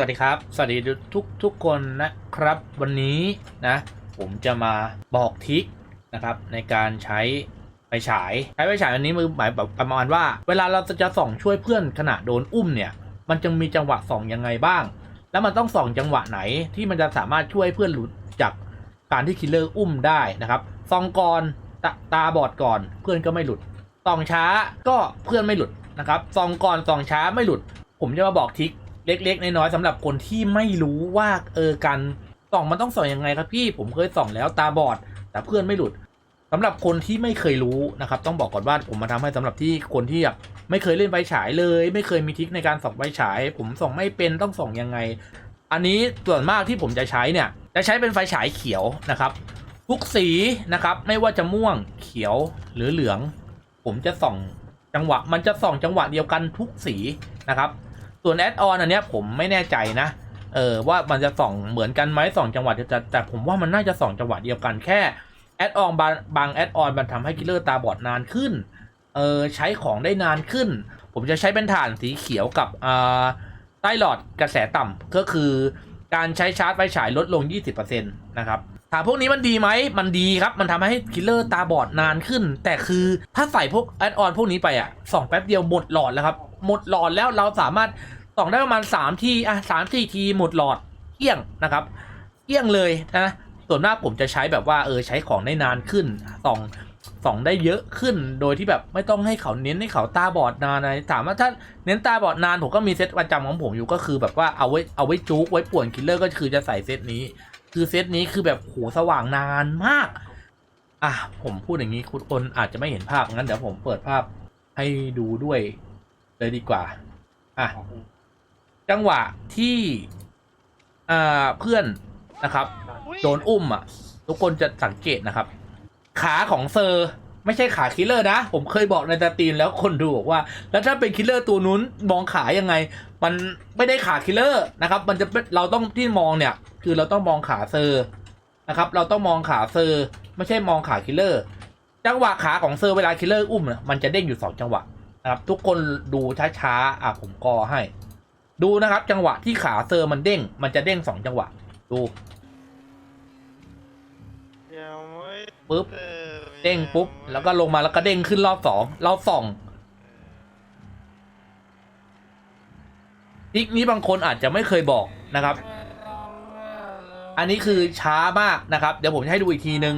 วัสดีครับ สวัสดีทุกทุกคนนะครับ วันนี้นะ ผมจะมาบอกทิกนะครับ ในการใช้ไฟฉายใช้ไฟฉายอันนี้มือหมายแบบประมาณว่า เวลาเราจะส่องช่วยเพื่อนขณะโดนอุ้มเนี่ย มันจะมีจังหวะส่องยังไงบ้าง แล้วมันต้องส่องจังหวะไหนที่มันจะสามารถช่วยเพื่อนหลุดจากการที่คิลเลอร์อุ้มได้นะครับส่องก่อนตาตาบอดก่อนเพื่อนก็ไม่หลุดส่องช้าก็เพื่อนไม่หลุดนะครับส่องก่อนส่องช้าไม่หลุด ผมจะมาบอกทิก เล็กๆน้อยๆสำหรับคนที่ไม่รู้ว่าเออการส่องมันต้องส่องยังไงครับพี่ผมเคยส่องแล้วตาบอด แต่เพื่อนไม่หลุดสำหรับคนที่ไม่เคยรู้นะครับ ต้องบอกก่อนว่าผมมาทำให้สำหรับที่คนที่แบบไม่เคยเล่นไฟฉายเลย ไม่เคยมีทริคในการส่องไฟฉาย ผมส่องไม่เป็นต้องส่องยังไง อันนี้ส่วนมากที่ผมจะใช้เนี่ย จะใช้เป็นไฟฉายเขียวนะครับ ทุกสีนะครับ ไม่ว่าจะม่วงเขียวหรือเหลือง ผมจะส่องจังหวะ มันจะส่องจังหวะเดียวกันทุกสีนะครับ ส่วนแอดออนอันเนี้ยผมไม่แน่ใจนะเออว่ามันจะส่องเหมือนกันไหมส่องจังหวะเดียวกันแต่ผมว่ามันน่าจะส่องจังหวะเดียวกันแค่แอดออนบางบางแอดออนมันทำให้กิลเลอร์ตาบอดนานขึ้นเออใช้ของได้นานขึ้น ผมจะใช้เป็นฐานสีเขียวกับอ่าใต้หลอดกระแสต่ำก็คือการใช้ชาร์จไฟฉายลดลง 20%นะครับถามพวกนี้มันดีไหม มันดีครับ มันทำให้คิลเลอร์ตาบอดนานขึ้น แต่คือถ้าใส่พวกแอดออนพวกนี้ไปอะส่องแป๊บเดียวหมดหลอดแล้วครับ หมดหลอดแล้วเราสามารถส่องได้ประมาณ3ทีอะสามสี่ทีหมดหลอดเกี้ยงนะครับเกี้ยงเลยนะส่วนมากผมจะใช้แบบว่าเออใช้ของได้นานขึ้นส่องส่องได้เยอะขึ้นโดยที่แบบไม่ต้องให้เขาเน้นให้เขาตาบอดนานอะไรถามว่าถ้าเน้นตาบอดนานผมก็มีเซตประจำของผมอยู่ก็คือแบบว่าเอาไว้เอาไว้จุกไว้ป่วนคิลเลอร์ก็คือจะใส่เซตนี้ คือเซตนี้คือแบบโหสว่างนานมาก อะผมพูดอย่างนี้คุณคนอาจจะไม่เห็นภาพงั้นเดี๋ยวผมเปิดภาพให้ดูด้วย เลยดีกว่า อะ จังหวะที่อ่าเพื่อนนะครับ โดนอุ้มอะ ทุกคนจะสังเกตนะครับ ขาของเซอร์ไม่ใช่ขาคิลเลอร์นะ ผมเคยบอกในตาตีนแล้วคนดูบอกว่า แล้วถ้าเป็นคิลเลอร์ตัวนู้นมองขายังไง มันไม่ได้ขาคิลเลอร์นะครับ มันจะเป็นเราต้องที่มองเนี่ย คือเราต้องมองขาเซอร์นะครับ เราต้องมองขาเซอร์ ไม่ใช่มองขาคิลเลอร์ จังหวะขาของเซอร์เวลาคิลเลอร์อุ้มเนี่ยมันจะเด้งอยู่สองจังหวะ นะครับทุกคนดูช้าๆอะผมกอให้ ดูนะครับ จังหวะที่ขาเซอร์มันเด้ง มันจะเด้งสองจังหวะ ดูปุ๊บเด้งปุ๊บ แล้วก็ลงมาแล้วก็เด้งขึ้นรอบสองรอบสองทิกนี้บางคนอาจจะไม่เคยบอกนะครับ อันนี้คือช้ามากนะครับ เดี๋ยวผมจะให้ดูอีกทีนึง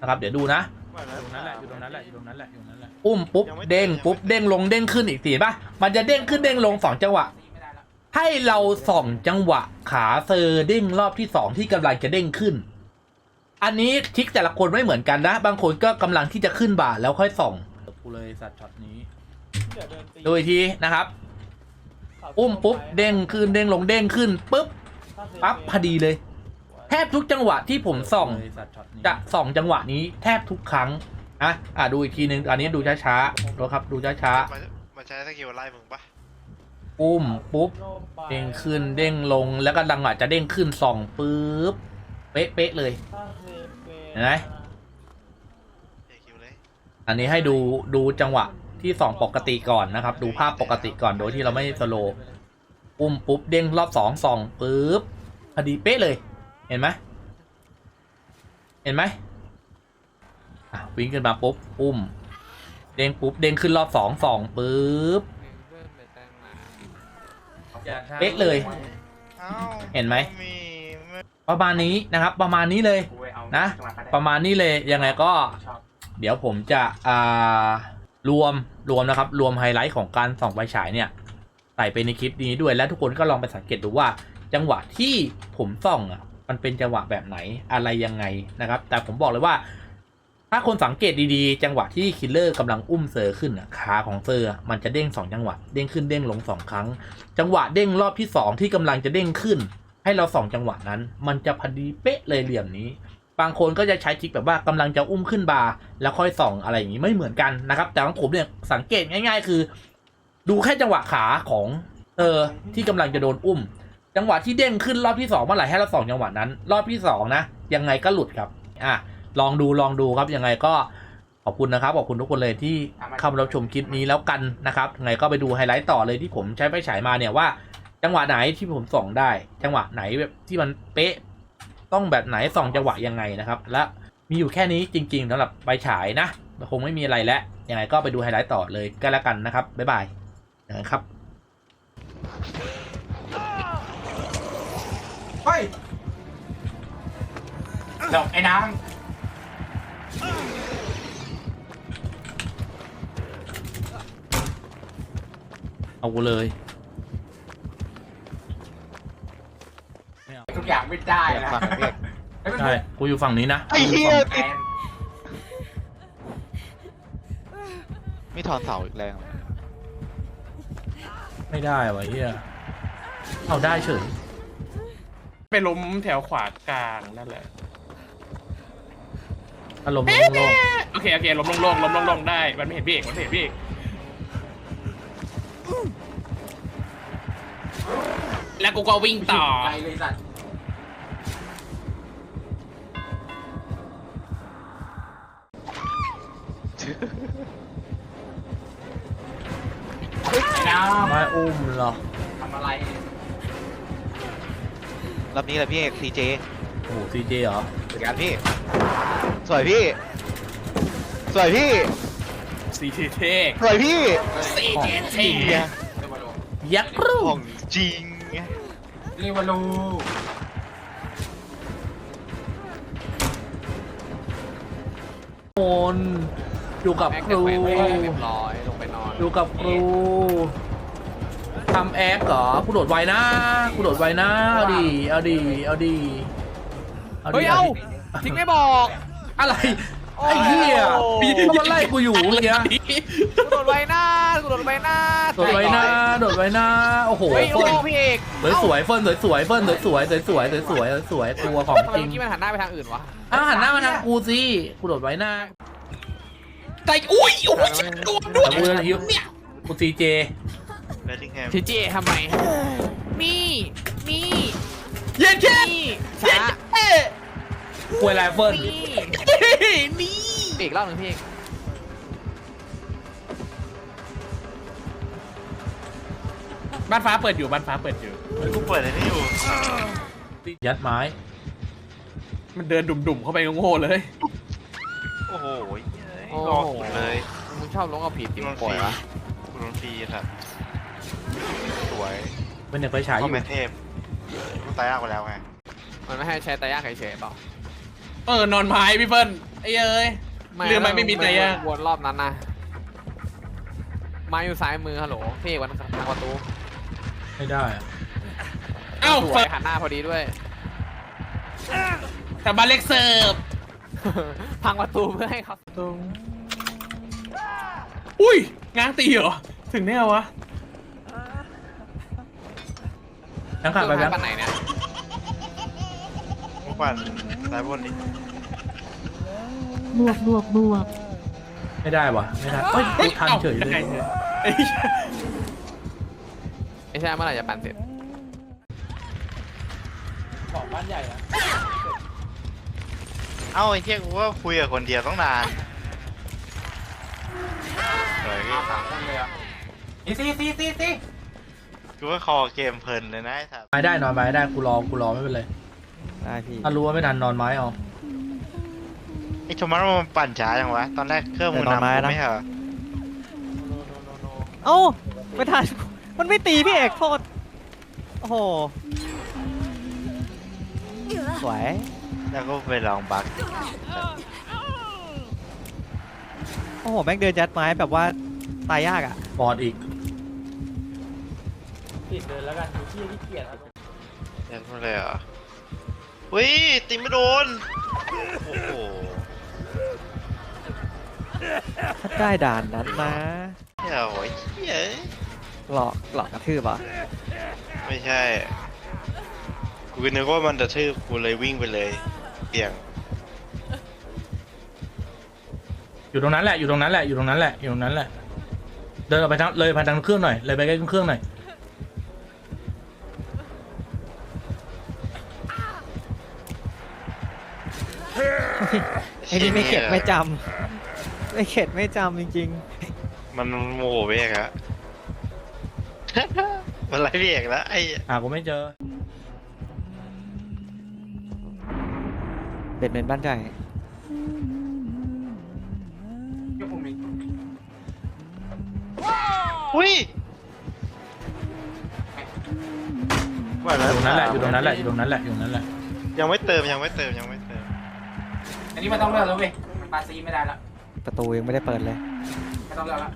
นะครับ เดี๋ยวดูนะอยู่ตรงนั้นแหละอยู่ตรงนั้นแหละอยู่ตรงนั้นแหละอยู่ตรงนั้นแหละ อุ้มปุ๊บยังไม่เด้งยังไม่ปุ๊บเด้งลงเด้งขึ้นอีกทีป่ะมันจะเด้งขึ้นเด้งลงสองจังหวะ ให้เราส่องจังหวะ ขาเซอร์เด้งรอบที่สองที่กำลังจะเด้งขึ้น อันนี้ทริกแต่ละคนไม่เหมือนกันนะ บางคนก็กำลังที่จะขึ้นบ่าแล้วค่อยส่องกูเลยสัตว์ช็อตนี้โดยทีนะครับ อุ้มปุ๊บเด้งขึ้นเด้งลงเด้งขึ้นปุ๊บปั๊บพอดีเลย แทบทุกจังหวะที่ผมส่อง จะส่องจังหวะนี้แทบทุกครั้ง อะอะดูอีกทีนึงอันนี้ดูช้าๆดูครับ ดูช้ามันมันใช้สกิลไล่มึงปะๆอุ้มปุ๊บ เด้งขึ้นเด้งลงแล้วก็ดังอะจะเด้งขึ้นส่องปุ๊บ เป๊ะเป๊ะๆเลย เห็นไหม เอคิวเลยอันนี้ให้ดูดูจังหวะที่ส่องปกติก่อนนะครับ ดูภาพปกติก่อนโดยที่เราไม่สโลว์อุ้มปุ๊บเด้งรอบสองส่องปุ๊บพอดีเป๊ะเลย เห็นไหมเห็นไหม อะวิ่งขึ้นมาปุ๊บอุ้ม เด้งปุ๊บเด้งขึ้นรอบสองส่องปุ๊บเป๊ะเลยเอ้าเห็นไหมมีไม่ประมาณนี้นะครับ ประมาณนี้เลยนะ ประมาณนี้เลยยังไงก็ เดี๋ยวผมจะอ่ารวมรวมนะครับ รวมไฮไลท์ของการส่องไฟฉายเนี่ยใส่ไปในคลิปนี้ด้วยและทุกคนก็ลองไปสังเกตดูว่า จังหวะที่ผมส่องอะมันเป็นจังหวะแบบไหนอะไรยังไงนะครับ แต่ผมบอกเลยว่า ถ้าคนสังเกตดีๆ จังหวะที่คิลเลอร์กำลังอุ้มเซอร์ขึ้นอะขาของเซอร์มันจะเด้งสองจังหวะ เด้งขึ้นเด้งลงสองครั้ง จังหวะเด้งรอบที่สองที่กำลังจะเด้งขึ้น ให้เราสองจังหวะนั้น มันจะพอดีเป๊ะเลยเหลี่ยมนี้ บางคนก็จะใช้ทริคแบบว่ากำลังจะอุ้มขึ้นบาร์แล้วค่อยส่องอะไรอย่างนี้ไม่เหมือนกันนะครับ แต่ของผมเนี่ยสังเกตง่าย ๆ คือ ดูแค่จังหวะขาของเซออที่กำลังจะโดนอุ้ม จังหวะที่เด้งขึ้นรอบที่สองเมื่อไหร่ให้เราส่องจังหวะนั้น รอบที่สองนะยังไงก็หลุดครับอะ ลองดูลองดูครับยังไงก็ขอบคุณนะครับขอบคุณทุกคนเลยที่เข้ามารับชมคลิปนี้แล้วกันนะครับยังไงก็ไปดูไฮไลท์ต่อเลยที่ผมใช้ไฟฉายมาเนี่ยว่า จังหวะไหนที่ผมส่องได้ จังหวะไหนแบบที่มันเป๊ะต้องแบบไหนส่องจังหวะยังไงนะครับ และมีอยู่แค่นี้จริงๆสำหรับไปฉายนะคงไม่มีอะไรแล้วยังไงก็ไปดูไฮไลท์ต่อเลยก็แล้วกันนะครับบ๊ายบายนะครับเฮ้ยหลบไอ้นาง เอากูเลย ทุกอย่างไม่ได้นะฟังเรียกไอ้เป็นใช่ กูอยู่ฝั่งนี้นะไอ้เหี้ย แทนไม่ถอนเสาอีกแล้วไม่ได้วะเฮียเอาได้เฉย ไปล้มแถวขวากลางนั่นแหละ อารมณ์โล่งโอเคโอเคล้มลงๆล้มลงๆได้ มันไม่เห็นพี่เอกมันไม่เห็นพี่เอก แล้วกูก็วิ่งต่อ ไปเลยสัตว์ไอ้นางๆมาอุ้มเหรอทำอะไรรอบนี้แหละพี่เอกซีเจโอ้โหซีเจเหรอ สวยงานพี่ สวยพี่ สวยพี่ สีเทกสวยพี่สีเทจริงกไงเรียกว่าโลยักษ์รูของจริงไงเรียกว่าโลโอนอยู่กับครูเรียบร้อยลงไปนอนอยู่กับครูทำแอคเหรอกูโดดไวนะกูโดดไวนะเอาดีเอาดีเอาดีเอาเฮ้ดียเอ้าดิทิ้งไม่บอกอะไร ไอ้เหี้ยโอ้โหก็มันไล่กูอยู่เมื่อกี้กูโดดไว้หน้ากูโดดไว้หน้าโดดไว้นะโดดไว้นะโอ้โหเฮ้ยโอ้เฟิร์นพี่เอกสวยสวยๆเฟิร์นสวยสวยๆเฟิร์นสวยสวยสวยสวยสวยสวยสวยๆตัวของทำไมจริงเมื่อกี้มันหันหน้าไปทางอื่นวะอ้าวหันหน้ามาทางกูสิกูโดดไว้หน้าแต่อุ้ยโอ้ยโดนด้วแต่ยกูจะฮิวกูซีเจเบลลิงแฮมทีจีทำไมนี่นี่เย็นแค่นี่ช้า ควยไรเฟิร์นนี่นี่อีกรอบหนึ่งพี่เอกบ้านฟ้าเปิดอยู่บ้านฟ้าเปิดอยู่เฮ้ยกูเปิดอะไรนี่อยู่ยัดไม้ มันเดินดุ่มๆเข้าไปโง่ๆเลย โอ้โหเฮ้ยรอสุดเลยมึงชอบลงกับผีติมปล่อยวะกูโดนฟรีครับสวยเป็นเด็กไฟฉายอพ่อยู่แมนเทพกูตายยากไปแล้วไงมันไม่ให้ใช้ตายากเฉยๆเปล่า เออนอนไม้พี่เปิ้ลไอ้เอ้ยเรือมันไม่มีตายากวนรอบนั้นนะมาอยู่ซ้ายมือฮัลโหลพี่เอกวันทางประตูไม่ได้อะเอ้าสวเปิยดหันหน้าพอดีด้วย แต่บ้านเล็กเสิร์ฟพังประตูเพื่อให้เขาอุ้ยง้างตีเหรอถึงได้เหรอวะยังขาดไปเครื่แล้องวหาปันไหนเนี่ยกูปั่น สายบนดิบวกบวกบวกไม่ได้วะไม่ได้เฮ้ยกูทันเฉยเลได้ยเอ้ยไม่ใช่เมื่อไหร่จะปั่นเสร็จของบ้านใหญ่อะเอ้าไอ้เหี้ยกูว่าคุยกับคนเดียวต้องนานสวยพี่สามคนเลยอะนี่ซีซีซีซีกูว่าคอเกมเพลินเลยนะไอ้สัตว์ไม้ได้นอนไม้ได้กูรอกูรอไม่เป็นไร ได้พี่ถ้ารู้ว่าไม่ทันนอนไม้เอาไอ้ชมันมันปั่นช้าจังวะ ตอนแรกเครื่องมึงแต่นอนไม้นำกูนะไม่ใช่เหรอเอ้าไม่ทันมันไม่ตีพี่เอกโทษโอ้โหสวยแล้วก็ไปลองบักโอ้โหแม่งเดินยัดไม้แบบว่าตายยากอะบอดอีกติดเลยแล้วกันดูที่ที่เกียดเล่นมาเลยเหรอ อุ้ยตีไม่โดน โอ้โหถ้าได้ด่านนั้นนะ เดี๋ยวไอ้เหี้ยหลอกหลอกกระทืบอะไม่ใช่ กูก็นึกว่ามันจะทืบกูเลยวิ่งไปเลยเบี่ยง อยู่ตรงนั้นแหละอยู่ตรงนั้นแหละอยู่ตรงนั้นแหละอยู่ตรงนั้นแหละ เดินออกไปทางเลยไปทางเครื่องหน่อยเลยไปใกล้เครื่องหน่อย ไอ้นี่ไม่เข็ดไม่จำไม่เข็ดไม่จำจริงมันโมโหเบกอะ มันไล่พี่เอกแล้วไอ้อ่ากูไม่เจอเป็นเป็นบ้านใหญ่เดี๋ยวผมมีอุ้ยอยู่ตรงนั้นแหละอยู่ตรงนั้นแหละอยู่ตรงนั้นแหละอยู่ตรงนั้นแหละยังไม่เติมยังไม่เติมยังไม่เติมอั นนี้มันต้องเลือกแล้วเว้ยมันปาซีไม่ได้ละประตูยังไม่ได้เปิดเลย ไม่ต้องเลือกละ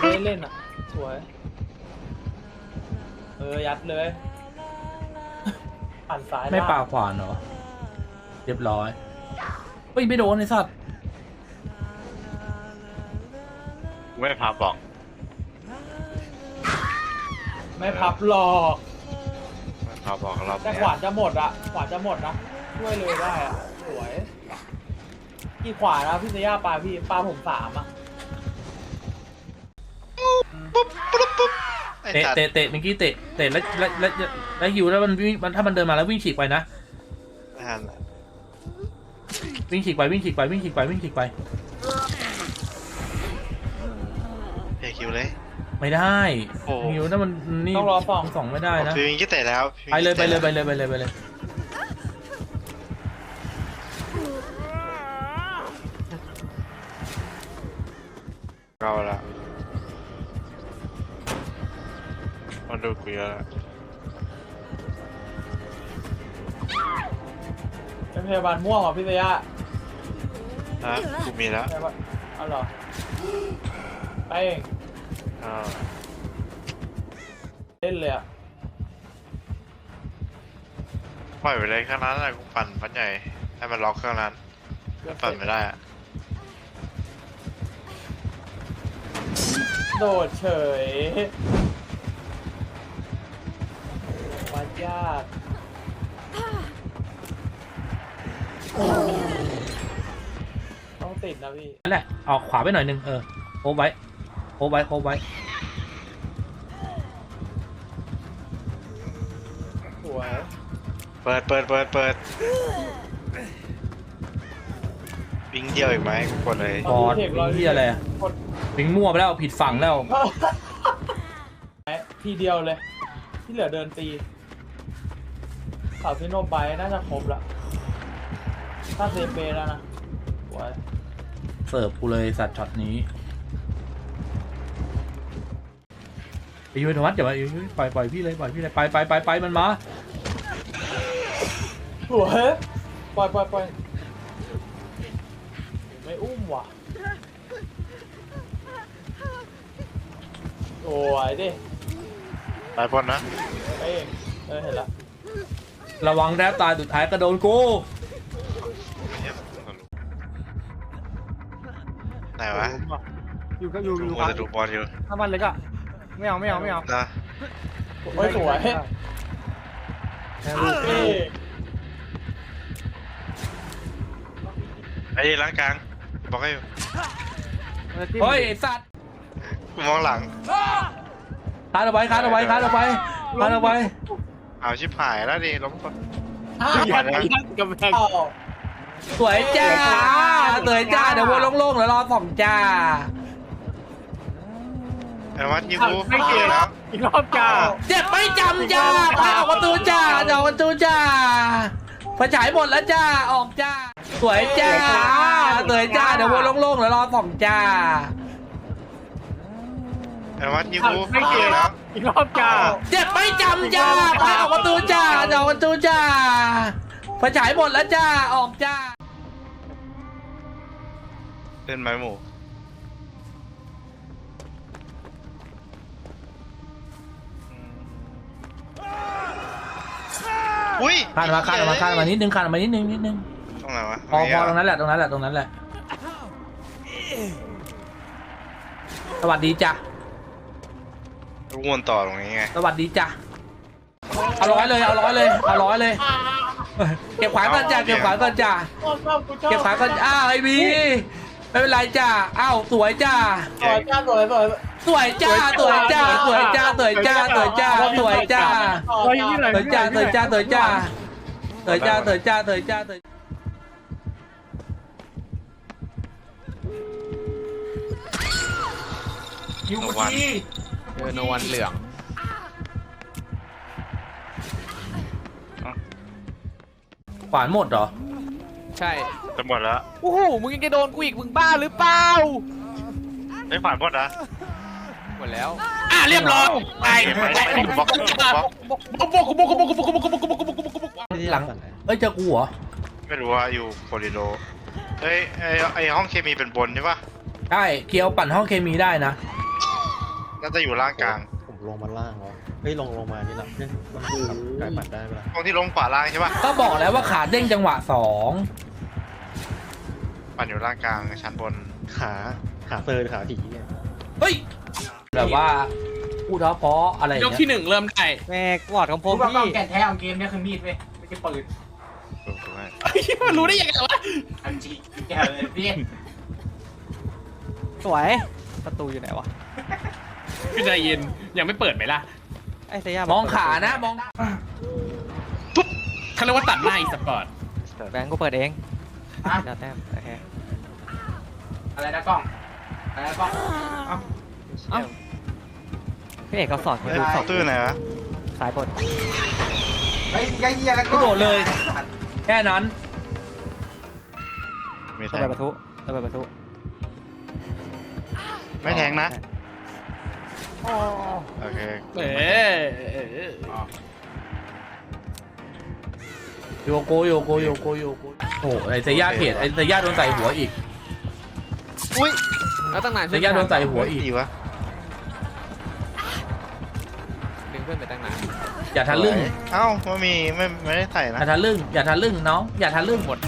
ไม่ได้เล่นอะ สวย เออ ยัดเลย ปั่นซ้ายไม่ล่งปาขวานเหรอ เรียบร้อย เฮ้ย ไม่โดนไอ้สัตว์กูไม่พาบอกไม่พับหรอกไม่พาบอกรอบแต่เนี้ขวานจะหมดอะ ขวานจะหมดนะ ช่วยเลยได้อะสวย กี่ขวานนะพี่เซย่าปลาพี่ปลาผมสามอะไอ้เตะสัตว์เตะเตะเมื่อกี้เตะเตะแล้วแล้วแล้วแล้วหิวแล้วมันวิ่งมันถ้ามันเดินมาแล้ววิ่งฉีกไปนะไม่ทันละวิ่งฉีกไปวิ่งฉีกไปวิ่งฉีกไปวิ่งฉีกไป เพียคิวเลย ไม่ได้โอ้ หิวนั่นมันนี่ต้องรอส่องสองไม่ได้นะ ฟิวยิงก็เตะแล้วไปเลยไปเลยไปเลยไปเลยไปเลย ละมันดูกูเยอะละเป็นพยาบาลม่วงเหรอพี่เซย่าฮะกูมีแล้วพยาบาลเอาเหรอไปเองอ่าเล่นเลยอะปล่อยไปเลยข้างนั้นแหละกูปั่นพันใหญ่ให้มันล็อกเครื่องนั้นปั่นไม่ได้อะ โดดเฉยมายากต้องติดนะพี่ นั่นแหละออกขวาไปหน่อยนึงเออโคบไว้โคบไว้โคบไว้สวยเปิดเปิดเปิดเปิดวิ่งเดียวอีกไหมกูกดเลยบอดวิ่งที่อะไรอะ กด วิ่งมั่วไปแล้วผิดฝั่งแล้ว ทีเดียวเลย ที่เหลือเดินตีข่าวซิโนไบน่าจะครบละถ้าเซเปแล้วนะสวยเสิร์ฟกูเลยสัตว์ช็อตนี้ไปยูนวัดอย่ามาอยู่ปล่อยปล่อยพี่เลยปล่อยพี่เลยไปไปไปไปมันมาสวยปล่อยปล่อยปล่อยไม่อุ้มว่ะ โอ้ยดิตายพ้นนะไปเองเออเห็นละระวังแรบตายสุดท้ายก็โดนกูไหนวะอยู่ก็อยู่ดูอยู่กูจะดูบอลอยู่ถ้ามันเล็กอะไม่เอาไม่เอาไม่เอานะโอ้ยสวยแค่ลูกเอ้ยไอ้ล้างกลางบอกให้อยู่เฮ้ยไอ้สัตว์กู มองหลัง คานเอาไว้คานเอาไว้คานเอาไว้คานเอาไว้เอาชิบหายแล้วดิล้มก่อน อ้าวอย่านะอ้าวสวยจ้าสวยจ้าเดี๋ยววนโล่งๆแล้วรอส่องจ้าไอ้วัดยิงกูไม่เกี่ยวแล้ว อีกรอบจ้า เจ็บไม่จำจ้าไปออกประตูจ้าออกประตูจ้าไฟฉายหมดแล้วจ้าออกจ้าสวยจ้าสวยจ้าเดี๋ยววนโล่งๆแล้วรอส่องจ้า ไอ้วัดยิงกูไม่เกี่ยวแล้วอีกรอบจ้าเจ็บไม่จำจ้าไปออกประตูจ้าออกประตูจ้าไฟฉายหมดแล้วจ้าออกจ้าเล่นไม้หมูอุ้ยคานออกมาคานออกมาคานออกมานิดนึงคานออกมานิดนึงนิดนึงตรงไหนวะพอพอตรงนั้นแหละตรงนั้นแหละตรงนั้นแหละสวัสดีจ้ะกู วนต่อตรงนี้ไง สวัสดีจ้ะเอาร้อยเลยเอาร้อยเลยเอาร้อยเลย เก็บขวานก่อนจ้ะเก็บขวานก่อนจ้ะชอบชอบกูชอบเก็บขวานก่อนอ้าวไอวีไม่เป็นไรจ้ะอ้าวสวยจ้าสวยจ้าสวยสวยสวยจ้าสวยจ้าสวยจ้าสวยจ้าสวยจ้าสวยจ้าสวยจ้าสวยจ้าสวยจ้าสวยจ้าสวยจ้าสวยจ้าสวยจ้าสวยคิวกูทีเเอโนวันเหลือง ขวานหมดเหรอ ใช่ จะหมดแล้วโอ้โห มึงยังจะโดนกูอีก มึงบ้าหรือเปล่า ไม่ผ่านหมดนะหมดแล้ว อะเรียบร้อยไปไปไปบล็อกบล็อกหลัง เอ้ยเจอกูเหรอ ไม่รู้ว่าอยู่โคริโดเอ้ยไอไอห้องเคมีเป็นบนใช่ปะใช่ เกียวปั่นห้องเคมีได้นะ น่าจะอยู่ล่างกลาง ผมลงมาล่างแล้วเฮ้ยลงลงมานี่ละเนี่ยมันคือไก่ปัดได้ไหมล่ะห้องที่ลงขวาล่างใช่ปะก็บอกแล้วว่าขาเด้งจังหวะสองปั่นอยู่ล่างกลางชั้นบน ขาขาเซอร์ขาผีเนี่ยเฮ้ยแบบว่าพูดเท้าเพราะอะไรอยกย่างที่เงี้ยหนึ่งเริ่มได้แม่กวาดของผผมมว่าพี่แก่นแท้ของเกมเนี่ยคือมีดเว้ยไม่ใช่ปืนถูกถูกไหมมันรู้ได้ยังไงวะอันจีแกเลยพี่สวย ประตูอยู่ไหนวะ พี่ใจเย็นยังไม่เปิดไหมล่ะ ไอ้เซียามองขานะมองเขาเรียกว่าตัดหน้าอีสปอร์ตแบงก์กูเปิดเองฮะเดี๋ยวแต้มโอเคอะไรนะกล้องอะไรนะกล้องพี่เอกเขาสอนให้เอ้ยดูสเคาองน์เตอร์ไหนวะซ้ายบนเฮ้ยยัยเยียแล้วกระโดดเลย แค่นั้นไม่ต้อแทงไปงประตูต้องไปประตูไม่แทงนะ โอเคเออโยโกโยโกโยโกโยโกโอ้โหไอ้เซย่าเขตไอ้เซย่าโดนใส่หัวอีกอุ้ยแล้วตั้งนานเซย่าโดนใส่หัวอีกดีวะดึงเพื่อนไปตั้งนานอย่าทะลึ่งเอ้าไม่มีไม่ไม่ได้ใส่อนะย่าทะลึ่งอย่าทะลึ่งน้องอย่าทะลึ่งหมด